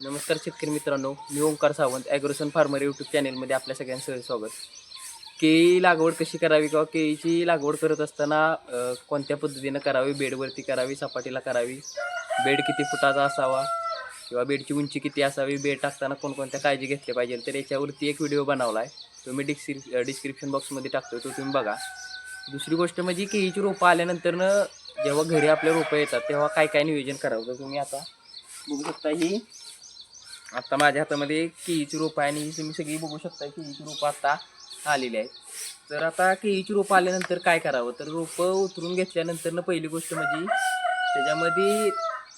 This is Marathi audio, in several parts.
नमस्कार शेतकरी मित्रांनो मी Omkar Sawant Agrosun farmer YouTube चॅनेलमध्ये आपल्या सगळ्यांचं स्वागत. केळी लागवड कशी करावी किंवा केळीची लागवड करत असताना कोणत्या पद्धतीनं करावी? बेडवरती करावी सपाटीला करावी? बेड किती फुटाचा असावा? किंवा बेडची उंची किती असावी? बेड टाकताना कोणकोणत्या काळजी घेतल्या पाहिजे? तर याच्यावरती एक व्हिडिओ बनवला आहे तो मी डिस्क्रिप डिस्क्रिप्शन बॉक्समध्ये टाकतो तो तुम्ही बघा. दुसरी गोष्ट म्हणजे केळीची रोपं आल्यानंतरनं जेव्हा घरी आपल्या रोपं येतात तेव्हा काय काय नियोजन करावं? तर तुम्ही आता बघू शकता ही आता माझ्या हातामध्ये केळीची रोपं आहे आणि ही तुम्ही सगळी बघू शकता केळीची रोपं आता आलेली आहेत. तर आता केळीची रोपं आल्यानंतर काय करावं? तर रोपं उतरून घेतल्यानंतर पहिली गोष्ट म्हणजे त्याच्यामध्ये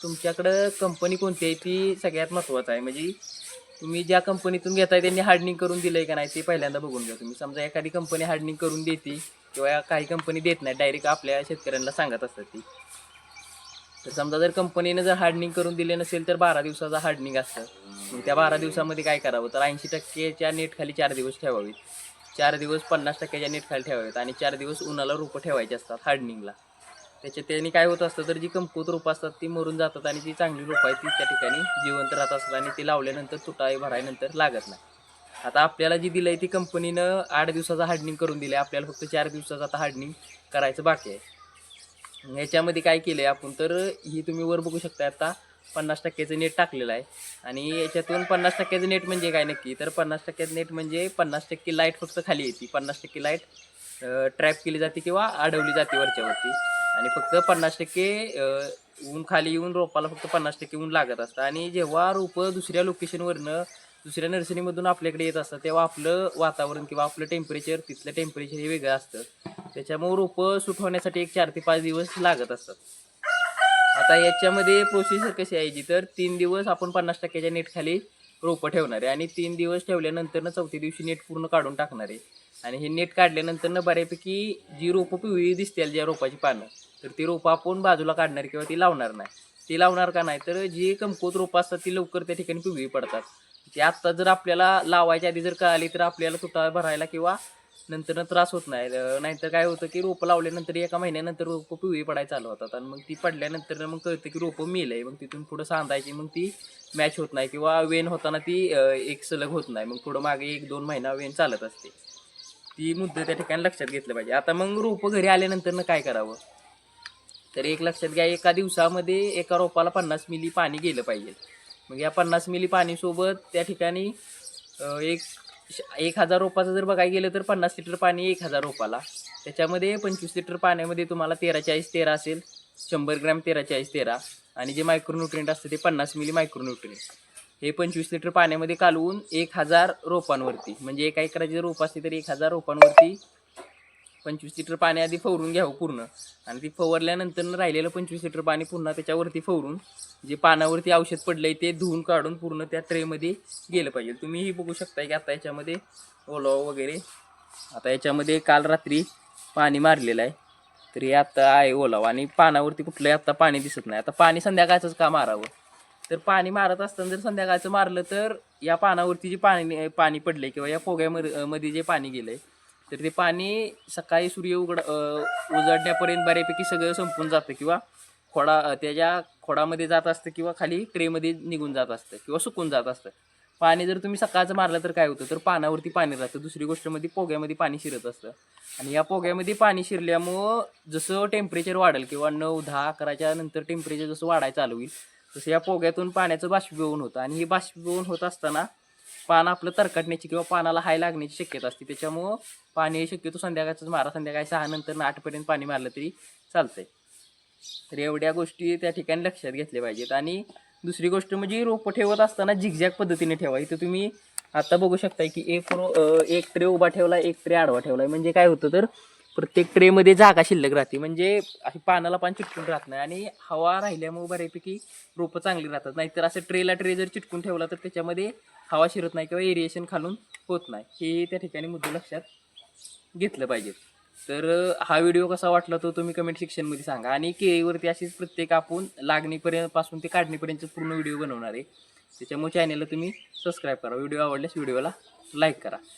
तुमच्याकडं कंपनी कोणती आहे ती सगळ्यात महत्त्वाचं आहे. म्हणजे तुम्ही ज्या कंपनीतून घेताय त्यांनी हार्डनिंग करून दिलं आहे का नाही ते पहिल्यांदा बघून घ्या तुम्ही. समजा एखादी कंपनी हार्डनिंग करून देते किंवा काही कंपनी देत नाही डायरेक्ट आपल्या शेतकऱ्यांना सांगत असतात ती. तर समजा जर कंपनीने जर हार्डनिंग करून दिले नसेल तर बारा दिवसाचा हार्डनिंग असतं. मग त्या बारा दिवसामध्ये काय करावं? तर ऐंशी टक्केच्या नेटखाली चार दिवस ठेवावीत. चार दिवस पन्नास टक्क्याच्या नेटखाली ठेवावेत आणि चार दिवस उन्हाला रोपं ठेवायची असतात हार्डनिंगला त्याच्या त्याने काय होत असतं तर जी कमकुवत रोपं असतात ती मरून जातात आणि जी चांगली रोपं आहेत ती त्या ठिकाणी जिवंत राहत असतात आणि ती लावल्यानंतर तुटाई भरायनंतर लागत नाही. आता आपल्याला जी दिलं आहे ती कंपनीनं आठ दिवसाचा हार्डनिंग करून दिलं आहे आपल्याला फक्त चार दिवसाचं आता हार्डनिंग करायचं बाकी आहे. ह्याच्यामध्ये काय केलं आहे आपण तर ही तुम्ही वर बघू शकता आता पन्नास टक्क्याचं नेट टाकलेलं आहे. आणि याच्यातून पन्नास टक्क्याचं नेट म्हणजे काय नक्की? तर पन्नास टक्क्याचं नेट म्हणजे पन्नास टक्के लाइट फक्त खाली येते. पन्नास टक्के लाइट ट्रॅप केली जाते किंवा अडवली जाते वरच्यावरती आणि फक्त पन्नास टक्के ऊन खाली येऊन रोपाला फक्त पन्नास टक्के ऊन लागत असतं. आणि जेव्हा रोपं दुसऱ्या लोकेशनवरनं दुसऱ्या नर्सरीमधून आपल्याकडे येत असतं तेव्हा आपलं वातावरण किंवा आपलं टेम्परेचर तिथलं टेम्परेचर हे वेगळं असतं. त्याच्यामुळे रोपं सुट होण्यासाठी एक चार ते पाच दिवस लागत असतात. आता याच्यामध्ये प्रोसिजर कशी आहे जी? तर तीन दिवस आपण पन्नास टक्क्याच्या नेटखाली रोपं ठेवणार आहे आणि तीन दिवस ठेवल्यानंतर चौथ्या दिवशी नेट पूर्ण काढून टाकणार आहे. आणि हे नेट काढल्यानंतरनं बऱ्यापैकी जी रोपं पिवळी दिसतील ज्या रोपाची पानं तर ती रोपं आपण बाजूला काढणार किंवा ती लावणार नाही. ती लावणार का नाही तर जी कमकोत रोपं असतात ती लवकर त्या ठिकाणी पिवळी पडतात. ते आत्ता जर आपल्याला लावायच्या आधी जर कळाली तर आपल्याला तुटा भरायला किंवा नंतर त्रास होत नाही. नाहीतर काय होतं की रोपं लावल्यानंतर एका महिन्यानंतर रोपं पिवळी पडायला चालू होतात. आणि मग ती पडल्यानंतर मग कळतं की रोपं मेल आहे मग तिथून पुढं सांधायची मग ती मॅच होत नाही किंवा वेन होताना ती एक सलग होत नाही. मग पुढं मागे एक दोन महिना वेन चालत असते. ती मुद्दा त्या ठिकाणी लक्षात घेतलं पाहिजे. आता मग रोपं घरी आल्यानंतर काय करावं? तर एक लक्षात घ्या एका दिवसामध्ये एका रोपाला पन्नास मिली पाणी गेलं पाहिजे. मग या पन्नास मिली पाणीसोबत त्या ठिकाणी एक एक हजार रोपाचं जर बघायला गेलं तर पन्नास लिटर पाणी एक हजार रोपाला. त्याच्यामध्ये पंचवीस लिटर पाण्यामध्ये तुम्हाला तेरा चाळीस तेरा असेल. शंभर ग्रॅम तेरा चाळीस तेरा. आणि जे मायक्रोन्युट्रिएंट असतं ते पन्नास मिली मायक्रोन्युट्रिएंट हे पंचवीस लिटर पाण्यामध्ये कालवून एक हजार रोपांवरती. म्हणजे एका एकराचे जर रोप असते तर एक हजार रोपांवरती पंचवीस लिटर पाणी आधी फवरून घ्यावं पूर्ण. आणि ती फवरल्यानंतर राहिलेलं पंचवीस लिटर पाणी पुन्हा त्याच्यावरती फवरून जे पानावरती औषध पडलं आहे ते धुवून काढून पूर्ण त्या ट्रेमध्ये गेलं पाहिजे. तुम्ही ही बघू शकताय की आता याच्यामध्ये ओलावा वगैरे आता याच्यामध्ये काल रात्री पाणी मारलेलं आहे. तर हे आता आहे ओलावा आणि पानावरती कुठलंही आता पाणी दिसत नाही. आता पाणी संध्याकाळचंच का मारावं? तर पाणी मारत असताना जर संध्याकाळचं मारलं तर या पानावरती जे पाणी पाणी पडले किंवा या पोग्यामध्ये मध्ये जे पाणी गेलं आहे तर ते पाणी सकाळी सूर्य उघड उजडण्यापर्यंत बऱ्यापैकी सगळं संपून जातं किंवा खोडा त्याच्या खोडामध्ये जात असतं किंवा खाली ट्रेमध्ये निघून जात असतं किंवा सुकून जात असतं. पाणी जर तुम्ही सकाळचं मारलं तर काय होतं? तर पानावरती पाणी राहतं. दुसरी गोष्टमध्ये पोग्यामध्ये पाणी शिरत असतं. आणि या पोग्यामध्ये पाणी शिरल्यामुळं जसं टेम्परेचर वाढेल किंवा नऊ दहा अकराच्या नंतर टेम्परेचर जसं वाढायला चालू होईल तसं या पोग्यातून पाण्याचं बाष्पीभवन होतं. आणि हे बाष्पीभवन होत असताना पान आपलं तरकटण्याची किंवा पानाला हाय लागण्याची शक्यता असते. त्याच्यामुळं पाणी शक्यतो संध्याकाळचंच मारा. संध्याकाळी सहा नंतर आठपर्यंत पाणी मारलं तरी चालतंय. तर एवढ्या गोष्टी त्या ठिकाणी लक्षात घेतल्या पाहिजेत. आणि दुसरी गोष्ट म्हणजे रोपं ठेवत असताना झिगझॅग पद्धतीने ठेवा. इथं तुम्ही आता बघू शकताय की एक रो एक ट्रे उभा ठेवला एक ट्रे आडवा ठेवला. म्हणजे काय होतं तर प्रत्येक ट्रेमध्ये जागा शिल्लक राहते. म्हणजे अशी पानाला पान चिटकून राहत नाही आणि हवा राहिल्यामुळे बऱ्यापैकी रोपं चांगली राहतात. नाहीतर असं ट्रेला ट्रे जर चिटकून ठेवला तर त्याच्यामध्ये हवा शिरत नाही किंवा एरिएशन खालून होत नाही. हे त्या ठिकाणी मुद्दे लक्षात घेतलं पाहिजे तर हा व्हिडिओ कसा वाटला तो तुम्ही कमेंट सेक्शनमध्ये सांगा. आणि केळीवरती अशीच प्रत्येक आपण लागणीपर्यंत पासून ते काढणीपर्यंत पूर्ण व्हिडिओ बनवणार आहे. त्याच्यामुळे चॅनलला तुम्ही सबस्क्राईब करा. व्हिडिओ आवडल्यास व्हिडिओला लाईक करा.